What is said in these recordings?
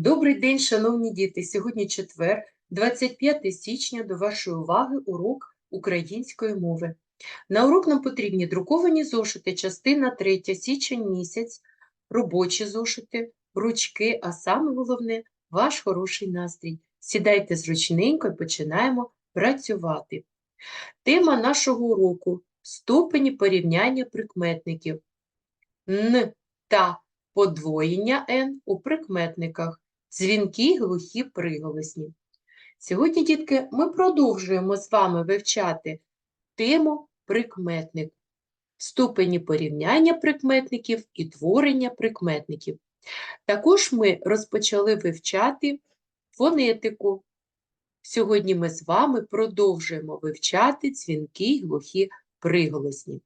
Добрий день, шановні діти! Сьогодні четвер, 25 січня, до вашої уваги урок української мови. На урок нам потрібні друковані зошити, частина 3, січень місяць, робочі зошити, ручки, а саме головне – ваш хороший настрій. Сідайте зручненько і починаємо працювати. Тема нашого уроку – ступені порівняння прикметників. Н та подвоєння «н» у прикметниках, дзвінкі, глухі приголосні. Сьогодні, дітки, ми продовжуємо з вами вивчати тему прикметник, ступені порівняння прикметників і творення прикметників. Також ми розпочали вивчати фонетику. Сьогодні ми з вами продовжуємо вивчати дзвінки й глухі приголосні.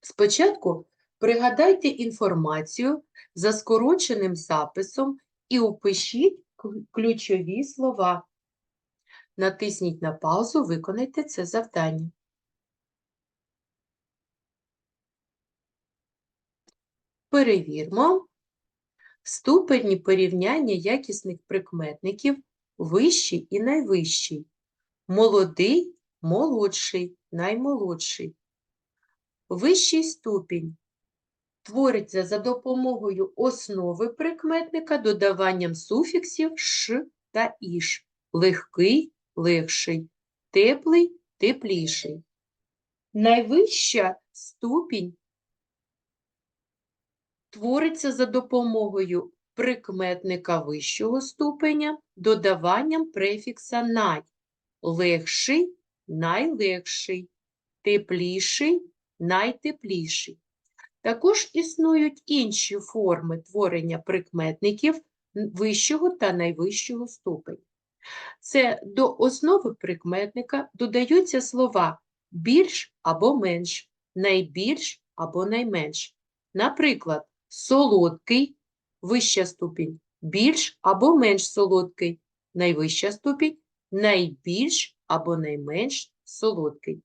Спочатку Пригадайте інформацію за скороченим записом і упишіть ключові слова. Натисніть на паузу, виконайте це завдання. Перевірмо. Ступені порівняння якісних прикметників вищий і найвищий. Молодий, молодший, наймолодший. Вищий ступінь твориться за допомогою основи прикметника додаванням суфіксів ш та іш, легкий, легший, теплий, тепліший. Найвища ступінь твориться за допомогою прикметника вищого ступеня додаванням префікса най, легший, найлегший, тепліший, найтепліший. Також існують інші форми творення прикметників вищого та найвищого ступеня. Це до основи прикметника додаються слова більш або менш, найбільш або найменш. Наприклад, солодкий вища ступінь, більш або менш солодкий, найвища ступінь, найбільш або найменш солодкий.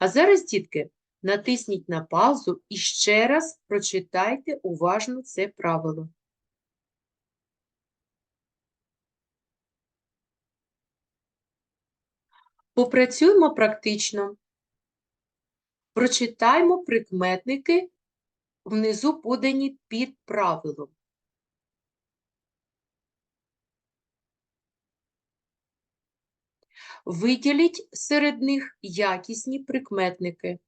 А зараз, дітки, натисніть на паузу і ще раз прочитайте уважно це правило. Попрацюємо практично. Прочитаймо прикметники внизу подані під правилом. Виділіть серед них якісні прикметники.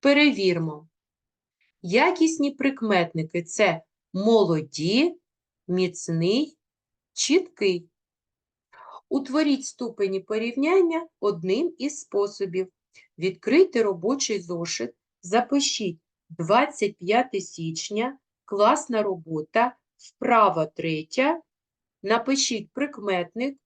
Перевірмо. Якісні прикметники це молоді, міцний, чіткий. Утворіть ступені порівняння одним із способів. Відкрийте робочий зошит, запишіть 25 січня, класна робота, вправа третя, напишіть прикметник,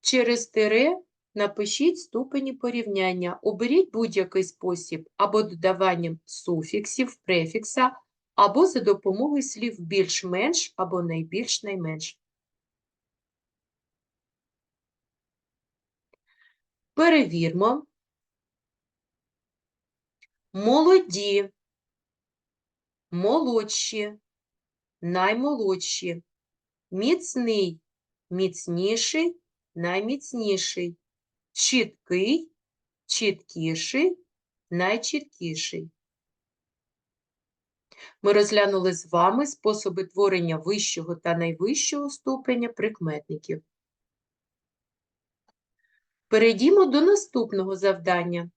через тире Напишіть ступені порівняння. Оберіть будь-який спосіб або додаванням суфіксів, префікса, або за допомогою слів більш-менш або найбільш найменш. Перевірмо. Молоді, молодші, наймолодші, міцний, міцніший, найміцніший чіткий, чіткіший, найчіткіший. Ми розглянули з вами способи творення вищого та найвищого ступеня прикметників. Перейдімо до наступного завдання.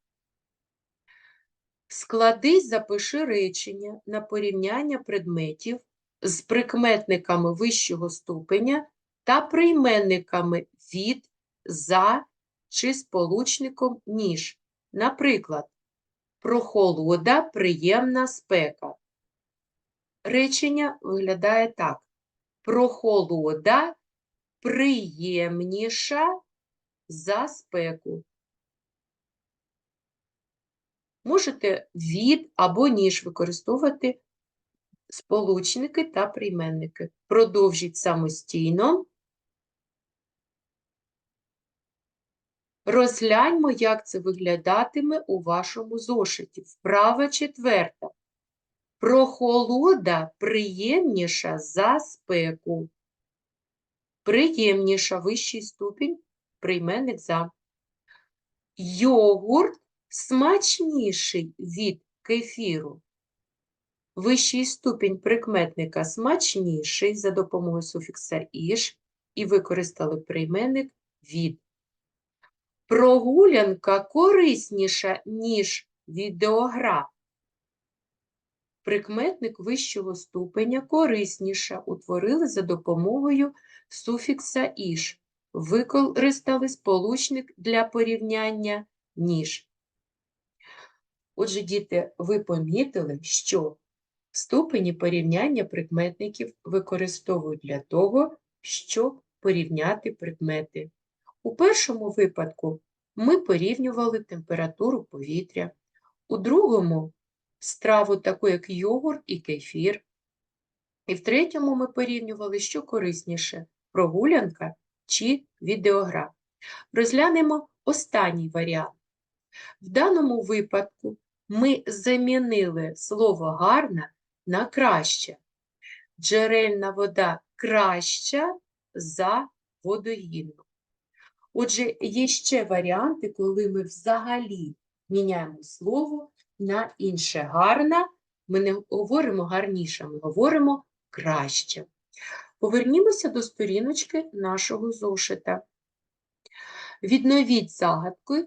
Склади запиши речення на порівняння предметів з прикметниками вищого ступеня та прийменниками від, за чи сполучником ніж. Наприклад, прохолода приємна спека. Речення виглядає так: прохолода приємніша за спеку. Можете від або ніж використовувати сполучники та прийменники. Продовжіть самостійно. Розгляньмо, як це виглядатиме у вашому зошиті. Вправа четверта. Прохолода приємніша за спеку. Приємніша вищий ступінь, прийменник за. Йогурт смачніший від кефіру. Вищий ступінь прикметника смачніший за допомогою суфікса іш і використали прийменник від. Прогулянка корисніша, ніж відеогра. Прикметник вищого ступеня корисніша утворили за допомогою суфікса іш. Використали сполучник для порівняння ніж. Отже, діти, ви помітили, що ступені порівняння прикметників використовують для того, щоб порівняти предмети. У першому випадку ми порівнювали температуру повітря, у другому страву таку, як йогурт і кефір. І в третьому ми порівнювали, що корисніше прогулянка чи відеогра. Розглянемо останній варіант. В даному випадку ми замінили слово гарна на краще. Джерельна вода краща за водогінну. Отже, є ще варіанти, коли ми взагалі міняємо слово на інше гарна. Ми не говоримо гарніше, ми говоримо краще. Повернімося до сторіночки нашого зошита. Відновіть загадки,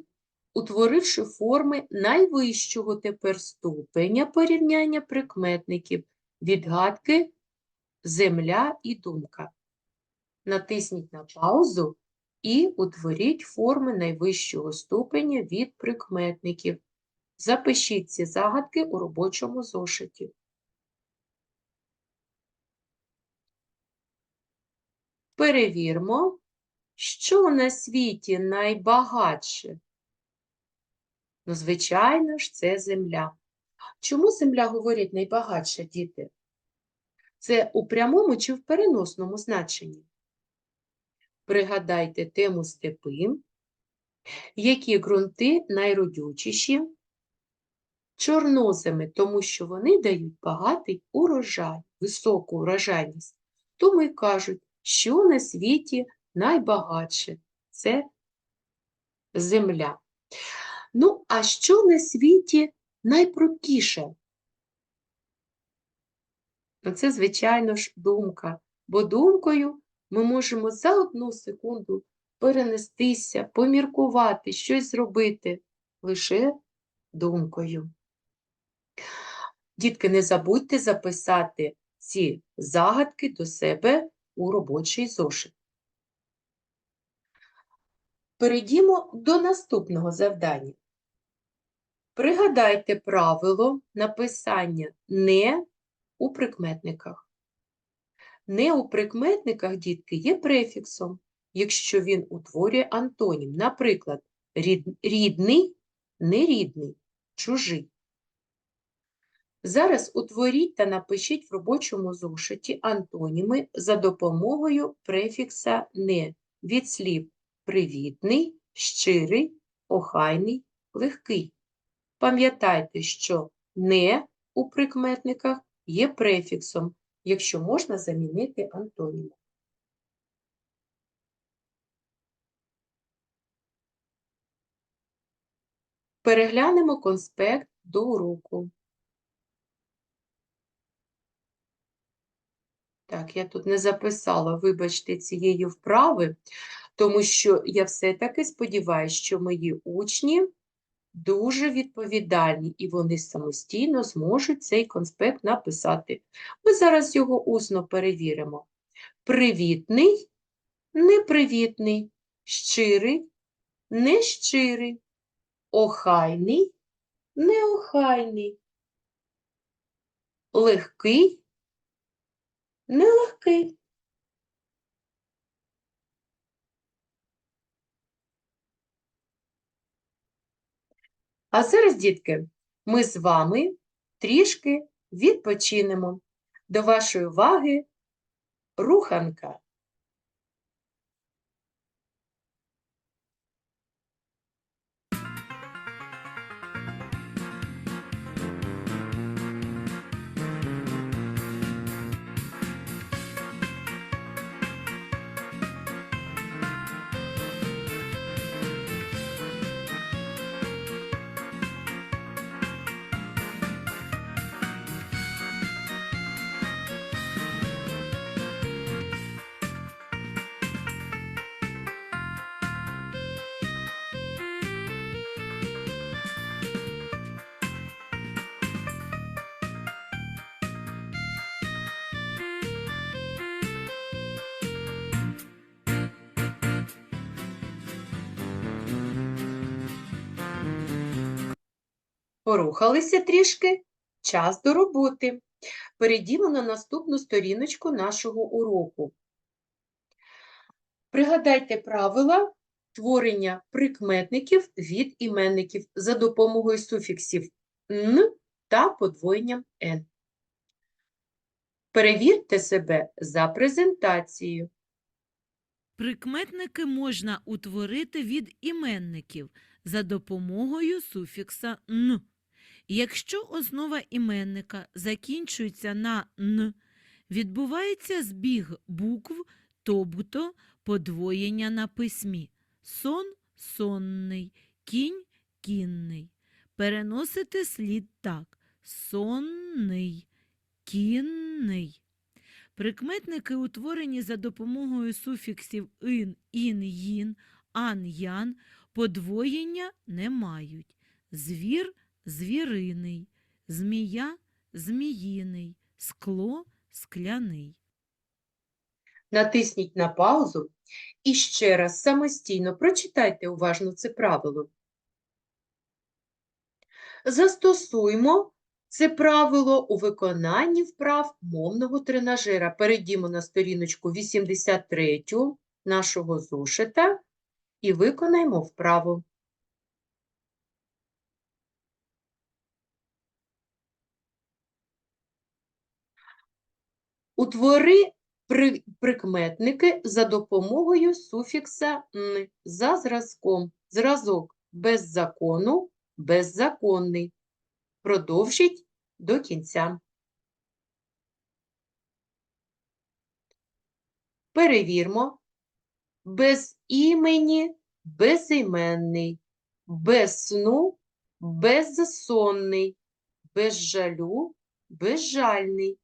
утворивши форми найвищого тепер ступеня порівняння прикметників, відгадки, земля і думка. Натисніть на паузу і утворіть форми найвищого ступеня від прикметників. Запишіть ці загадки у робочому зошиті. Перевірмо, що на світі найбагатше. Ну, звичайно ж, це земля. Чому земля говорять найбагатша, діти? Це у прямому чи в переносному значенні? Пригадайте тему степи, які ґрунти найродючіші, чорноземи, тому що вони дають багатий урожай, високу урожайність. Тому й кажуть, що на світі найбагатше це земля. Ну, а що на світі найпрудкіше? Ну, це, звичайно ж, думка, бо думкою ми можемо за одну секунду перенестися, поміркувати, щось зробити лише думкою. Дітки, не забудьте записати ці загадки до себе у робочий зошит. Перейдімо до наступного завдання. Пригадайте правило написання не у прикметниках. Не у прикметниках, дітки, є префіксом, якщо він утворює антонім. Наприклад, рід- рідний, нерідний, чужий. Зараз утворіть та напишіть в робочому зошиті антоніми за допомогою префікса не від слів привітний, щирий, охайний, легкий. Пам'ятайте, що не у прикметниках є префіксом, якщо можна замінити антонімом. Переглянемо конспект до уроку. Так, я тут не записала, вибачте, цієї вправи, тому що я все-таки сподіваюся, що мої учні дуже відповідальні і вони самостійно зможуть цей конспект написати. Ми зараз його усно перевіримо. Привітний, непривітний, щирий, нещирий, охайний, неохайний, легкий, нелегкий. А зараз, дітки, ми з вами трішки відпочинемо. До вашої уваги руханка. Порухалися трішки. Час до роботи. Перейдімо на наступну сторіночку нашого уроку. Пригадайте правила творення прикметників від іменників за допомогою суфіксів «н» та подвоєнням «н». Перевірте себе за презентацією. Прикметники можна утворити від іменників за допомогою суфікса н. Якщо основа іменника закінчується на н, відбувається збіг букв, тобто подвоєння на письмі. Сон сонний, кінь кінний. Переносити слід так: сонний, кінний. Прикметники, утворені за допомогою суфіксів ин, ін, їн, ан, ян, подвоєння не мають. Звір звіриний, змія зміїний, скло скляний. Натисніть на паузу і ще раз самостійно прочитайте уважно це правило. Застосуймо це правило у виконанні вправ мовного тренажера. Перейдімо на сторіночку 83 нашого зошита і виконаємо вправу. Утвори при- прикметники за допомогою суфікса «н» за зразком. Зразок без закону, беззаконний. Продовжіть до кінця. Перевірмо. Без імені безіменний, без сну безсонний, без жалю безжальний,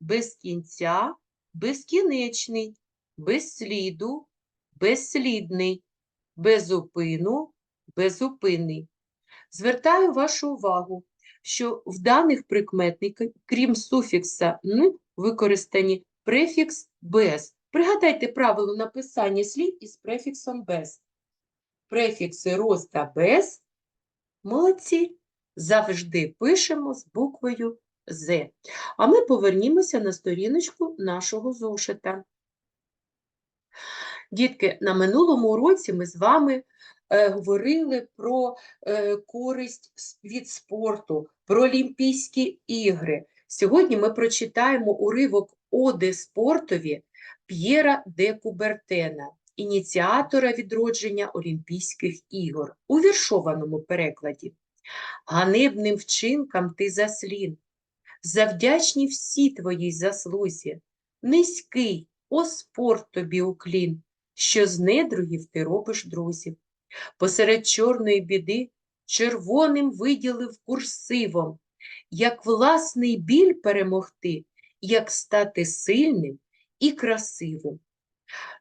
без кінця безкінечний, без сліду безслідний, без упину безупинний. Звертаю вашу увагу, що в даних прикметниках, крім суфікса «н», використані префікс «без». Пригадайте правило написання слів із префіксом «без». Префікси «роз» та «без» молодці, завжди пишемо з буквою «з». А ми повернімося на сторіночку нашого зошита. Дітки, на минулому уроці ми з вами е, говорили про е, користь від спорту, про Олімпійські ігри. Сьогодні ми прочитаємо уривок Оди спортові П'єра де Кубертена, ініціатора відродження Олімпійських ігор у віршованому перекладі. Ганебним вчинкам ти заслін, завдячні всі твоїй заслузі, низький, о спорт тобі уклін, що з недругів ти робиш друзів. Посеред чорної біди червоним виділив курсивом, як власний біль перемогти, як стати сильним і красивим.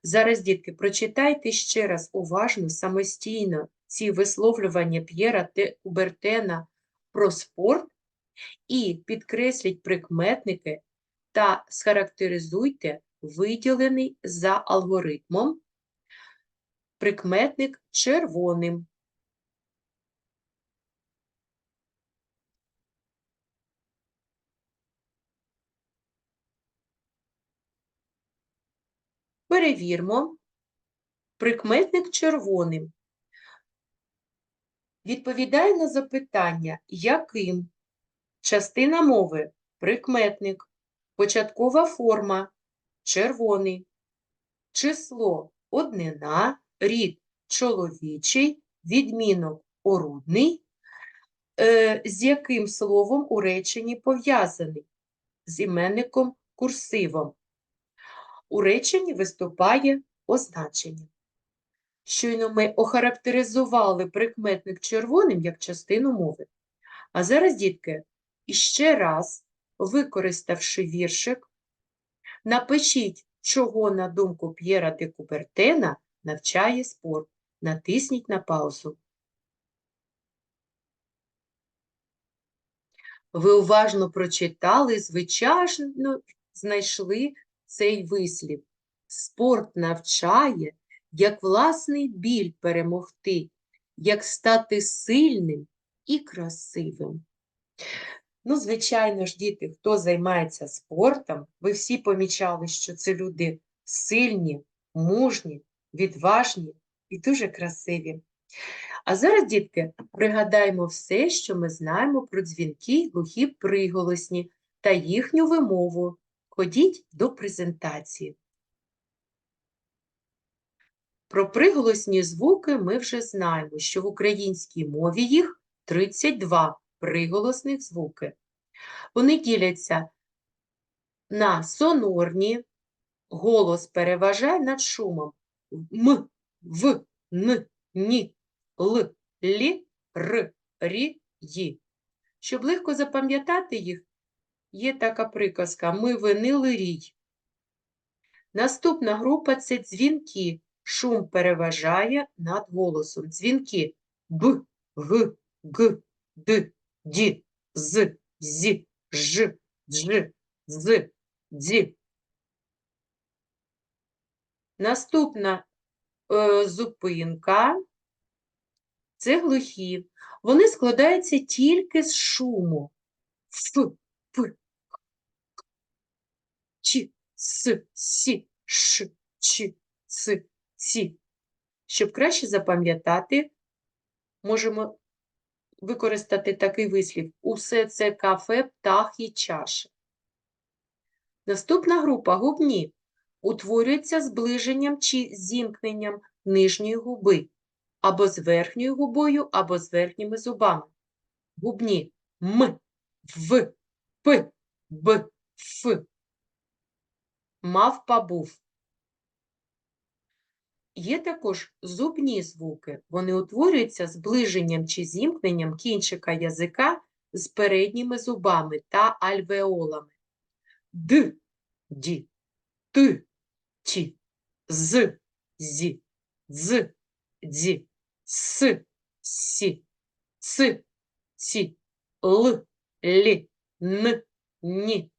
Зараз, дітки, прочитайте ще раз уважно, самостійно ці висловлювання П'єра Кубертена про спорт і підкресліть прикметники та схарактеризуйте виділений за алгоритмом прикметник червоним. Перевірмо. Прикметник червоним. Відповідає на запитання, яким частина мови прикметник, початкова форма червоний, число однина, рід чоловічий, відмінок орудний, е, з яким словом у реченні пов'язаний, з іменником курсивом. У реченні виступає означення. Щойно ми охарактеризували прикметник червоним як частину мови. А зараз, дітки, іще раз, використавши віршик, напишіть, чого, на думку П'єра де Кубертена, навчає спорт. Натисніть на паузу. Ви уважно прочитали, звичайно, знайшли цей вислів. Спорт навчає, як власний біль перемогти, як стати сильним і красивим. Ну, звичайно ж, діти, хто займається спортом, ви всі помічали, що це люди сильні, мужні, відважні і дуже красиві. А зараз, дітки, пригадаємо все, що ми знаємо про дзвінки глухі приголосні та їхню вимову. Ходіть до презентації. Про приголосні звуки ми вже знаємо, що в українській мові їх 32 приголосних звуки. Вони діляться на сонорні, голос переважає над шумом м, в, н, ні, л, лі, р, рі, ї. Щоб легко запам'ятати їх, є така приказка Ми винили рій. Наступна група це дзвінки. Шум переважає над голосом. Дзвінки Б, Г, Г, Д, Д, З, З, Ж, Дж, З, Д. Наступна е, зупинка це глухі. Вони складаються тільки з шуму. Ф, П, Ч, С, Сі, Ш, Ч, Ц, Ці. Щоб краще запам'ятати, можемо використати такий вислів. Усе це кафе, птах і чаша. Наступна група губні утворюється зближенням чи зімкненням нижньої губи або з верхньою губою, або з верхніми зубами. Губні М, В, П, Б, Ф. Мавпа був. Є також зубні звуки. Вони утворюються зближенням чи зімкненням кінчика язика з передніми зубами та альвеолами. Д, ді, т, ті, з, зі, дз, дзі, с, сі, ц, ці, л, лі, н, ні.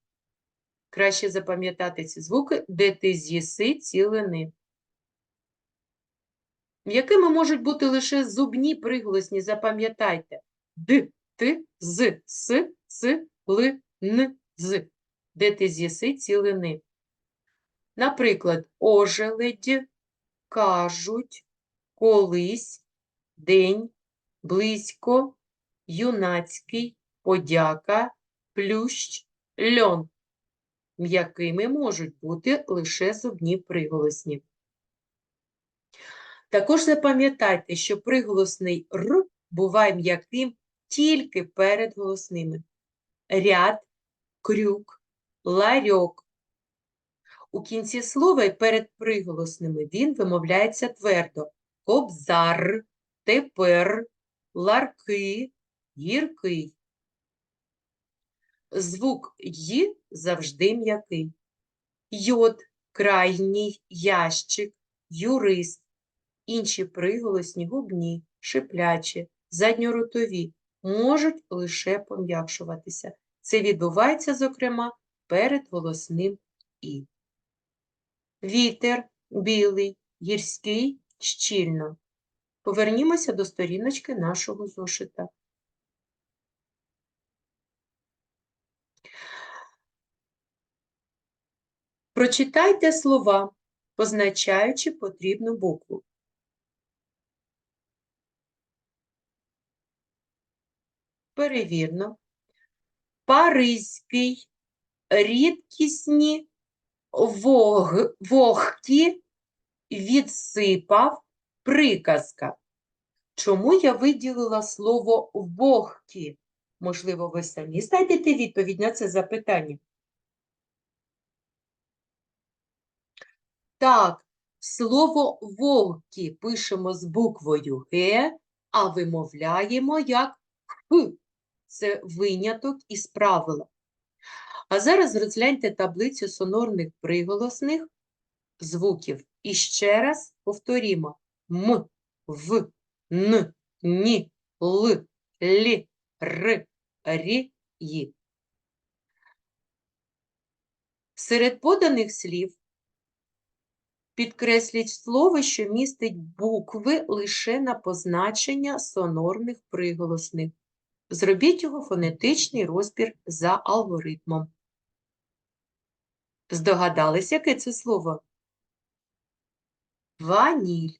Краще запам'ятати ці звуки, де ти з'їси цілини. Якими можуть бути лише зубні приголосні, запам'ятайте. Д, Т, З, С, Ц, Л, Н, З. Де ти з'їси цілини. Наприклад, ожеледь, кажуть, колись, день, близько, юнацький, подяка, плющ, льон. М'якими можуть бути лише зубні приголосні. Також запам'ятайте, що приголосний Р буває м'яким тільки перед голосними. Ряд, крюк, ларьок. У кінці слова і перед приголосними він вимовляється твердо. Кобзар, тепер, ларки, гіркий. Звук Й завжди м'який. Йод, крайній, ящик, юрист. Інші приголосні губні, шиплячі, задньоротові можуть лише пом'якшуватися. Це відбувається, зокрема, перед голосним І. Вітер, білий, гірський, щільно. Повернімося до сторіночки нашого зошита. Прочитайте слова, позначаючи потрібну букву. Перевірно. Паризький, рідкісні вог, вогкі відсипав приказка. Чому я виділила слово вогкі? Можливо, ви самі знайдете відповідь на це запитання. Так, слово вогкі пишемо з буквою Г, а вимовляємо як Х. Це виняток із правила. А зараз розгляньте таблицю сонорних приголосних звуків. І ще раз повторімо. М, В, Н, Ні, Л, Лі, Р, Рі, Ї. Серед поданих слів підкресліть слово, що містить букви лише на позначення сонорних приголосних. Зробіть його фонетичний розбір за алгоритмом. Здогадались, яке це слово? Ваніль.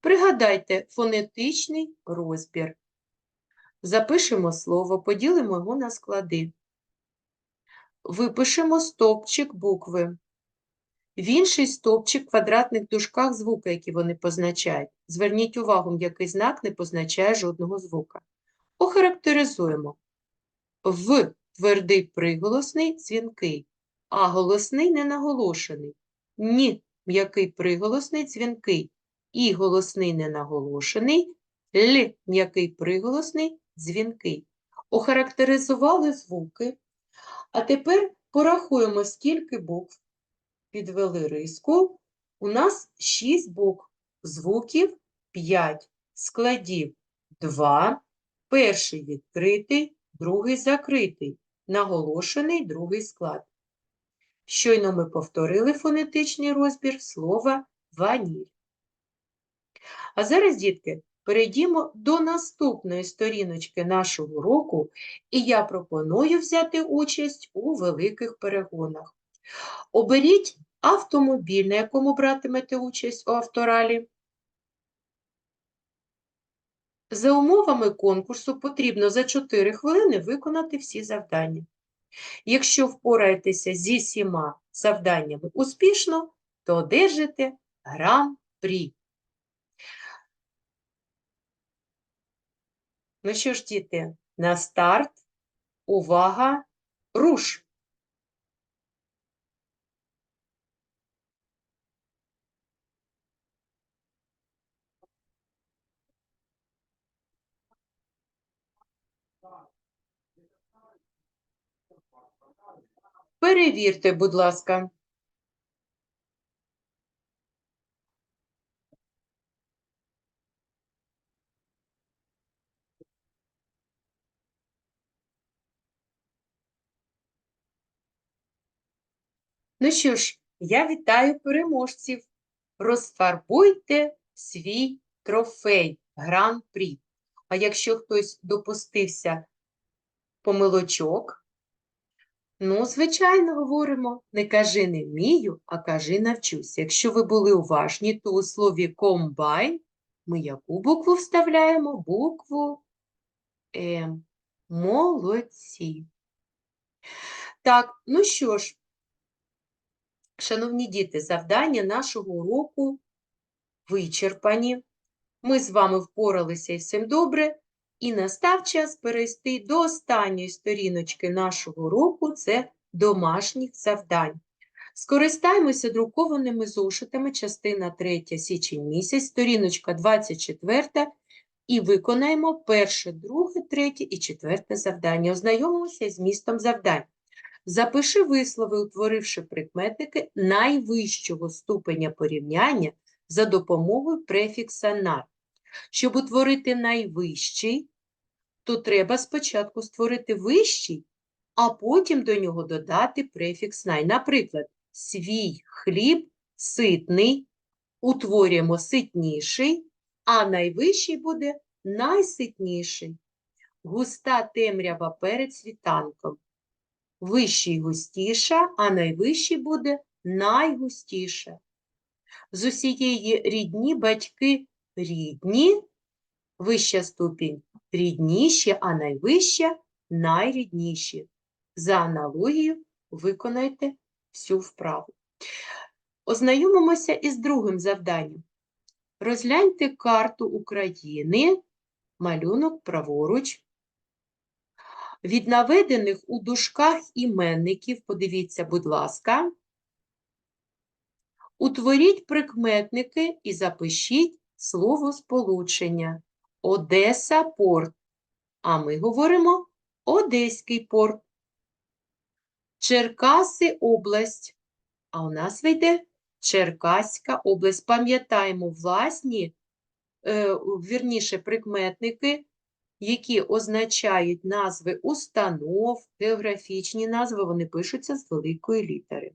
Пригадайте фонетичний розбір. Запишемо слово, поділимо його на склади. Випишемо стовпчик букви. В інший стовпчик в квадратних дужках звуки, які вони позначають. Зверніть увагу, м'який знак не позначає жодного звука. Охарактеризуємо. В твердий приголосний дзвінкий, а голосний ненаголошений. Ні м'який приголосний дзвінкий, і голосний ненаголошений, Л м'який приголосний дзвінкий. Охарактеризували звуки. А тепер порахуємо, скільки букв підвели риску. У нас 6 букв, звуків 5, складів 2, перший відкритий, другий закритий, наголошений другий склад. Щойно ми повторили фонетичний розбір слова ваніль. А зараз, дітки, перейдімо до наступної сторіночки нашого уроку, і я пропоную взяти участь у великих перегонах. Оберіть автомобіль, на якому братимете участь у авторалі. За умовами конкурсу потрібно за 4 хвилини виконати всі завдання. Якщо впораєтеся зі всіма завданнями успішно, то одержите гран-прі. Ну що ж, діти, на старт, увага, руш! Перевірте, будь ласка. Ну що ж, я вітаю переможців. Розфарбуйте свій трофей Гран-прі. А якщо хтось допустився помилочок, ну, звичайно, говоримо, не кажи не вмію, а кажи навчусь. Якщо ви були уважні, то у слові комбайн ми яку букву вставляємо? Букву М. Молодці. Так, ну що ж, шановні діти, завдання нашого уроку вичерпані. Ми з вами впоралися і всім добре. І настав час перейти до останньої сторіночки нашого уроку – це домашніх завдань. Скористаємося друкованими зошитами, частина 3 січень місяць, сторіночка 24, і виконаємо перше, друге, третє і четверте завдання. Ознайомимося з містом завдань. Запиши вислови, утворивши прикметники найвищого ступеня порівняння за допомогою префікса «на». Щоб утворити найвищий, то треба спочатку створити вищий, а потім до нього додати префікс «най». Наприклад, свій хліб ситний, утворюємо ситніший, а найвищий буде найситніший. Густа темрява перед світанком. Вищий густіша, а найвищий буде найгустіша. З усієї рідні батьки рідні, вища ступінь рідніші, а найвища найрідніші. За аналогією виконайте всю вправу. Ознайомимося із другим завданням. Розгляньте карту України, малюнок праворуч. Від наведених у дужках іменників, подивіться, будь ласка, утворіть прикметники і запишіть слово сполучення. Одеса порт. А ми говоримо Одеський порт. Черкаси область. А у нас вийде Черкаська область. Пам'ятаємо власні, е, вірніше, прикметники, які означають назви установ, географічні назви, вони пишуться з великої літери.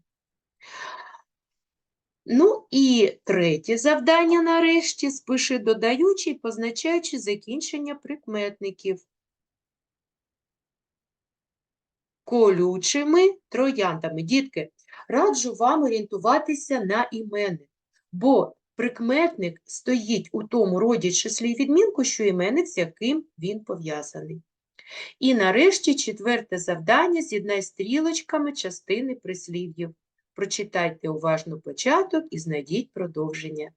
Ну і третє завдання нарешті спиши додаючи і позначаючи закінчення прикметників. Колючими трояндами. Дітки, раджу вам орієнтуватися на іменник, бо прикметник стоїть у тому роді числі відмінку, що іменник, з яким він пов'язаний. І нарешті четверте завдання з'єднай стрілочками частини прислів'їв. Прочитайте уважно початок і знайдіть продовження.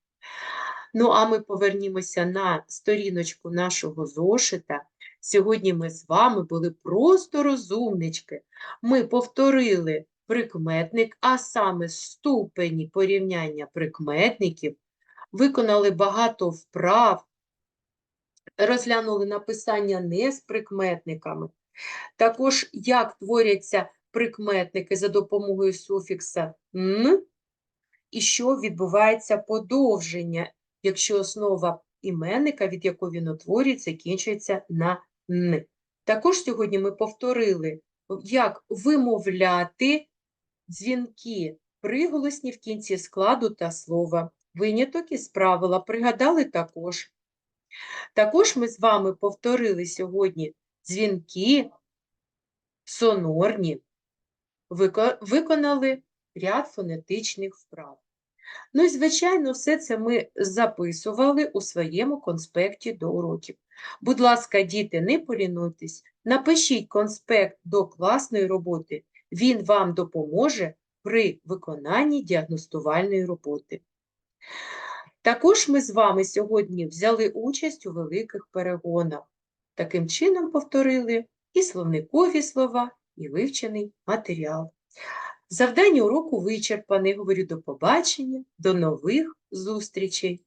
Ну, а ми повернімося на сторіночку нашого зошита. Сьогодні ми з вами були просто розумнички. Ми повторили прикметник, а саме ступені порівняння прикметників, виконали багато вправ, розглянули написання не з прикметниками. Також, як творяться прикметники за допомогою суфікса «н», і що відбувається подовження, якщо основа іменника, від якого він утворюється, закінчується на «н». Також сьогодні ми повторили, як вимовляти дзвінки приголосні в кінці складу та слова. Виняток із правила пригадали також. Також ми з вами повторили сьогодні дзвінки сонорні, виконали ряд фонетичних вправ. Ну і, звичайно, все це ми записували у своєму конспекті до уроків. Будь ласка, діти, не полінуйтесь, напишіть конспект до класної роботи. Він вам допоможе при виконанні діагностувальної роботи. Також ми з вами сьогодні взяли участь у великих перегонах. Таким чином повторили і словникові слова, і вивчений матеріал. Завдання уроку вичерпане. Говорю до побачення, до нових зустрічей.